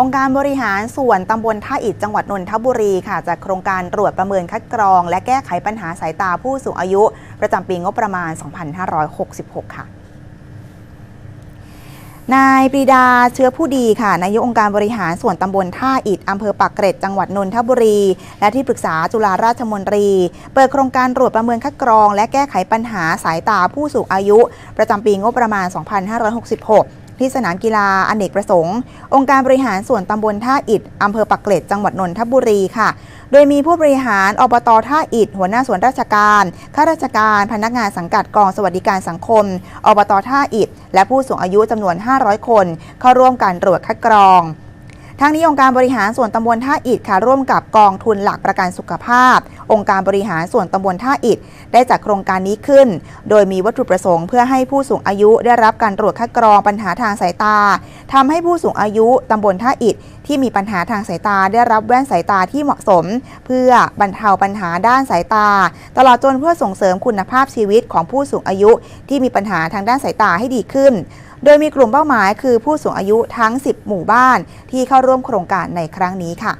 องค์การบริหารส่วนตำบลท่าอิฐจังหวัดนนทบุรีค่ะจากโครงการตรวจประเมินคัดกรอง และแก้ไขปัญหาสายตาผู้สูงอายุ ประจำปีงบประมาณ 2566 ค่ะนายปรีดาเชื้อผู้ดีค่ะนายกองค์การบริหารส่วนตำบลท่าอิฐอำเภอปากเกร็ดจังหวัดนนทบุรี และที่ปรึกษาจุฬาราชมนตรี เปิดโครงการตรวจประเมินคัดกรอง และแก้ไขปัญหาสายตาผู้สูงอายุ ประจำปีงบประมาณ 2566 ที่สนามกีฬาอเนกประสงค์ องค์การบริหารส่วนตำบลท่าอิดอำเภอปากเกร็ดจังหวัดนนทบุรีค่ะ โดยมีผู้บริหารอบตท่าอิดหัวหน้าส่วนราชการข้าราชการพนักงานสังกัดกองสวัสดิการสังคมอบตท่าอิดและผู้สูงอายุจำนวน 500 คน เข้าร่วมการตรวจคัดกรอง ทางนี้องค์การบริหารส่วนตำบลท่าอิฐค่ะร่วมกับกองทุนหลักประกันสุขภาพ องค์การบริหารส่วนตำบลท่าอิฐได้จัดโครงการนี้ขึ้น โดยมีวัตถุประสงค์เพื่อให้ผู้สูงอายุได้รับการตรวจคัดกรองปัญหาทางสายตาทำให้ผู้สูงอายุตำบลท่าอิฐที่มีปัญหาทางสายตาได้รับแว่นสายตาที่เหมาะสม เพื่อบรรเทาปัญหาด้านสายตา ตลอดจนเพื่อส่งเสริมคุณภาพชีวิตของผู้สูงอายุ ที่มีปัญหาทางด้านสายตาให้ดีขึ้น โดยมีกลุ่มเป้าหมายคือผู้สูงอายุทั้ง 10 หมู่บ้านที่เข้าร่วมโครงการในครั้งนี้ค่ะ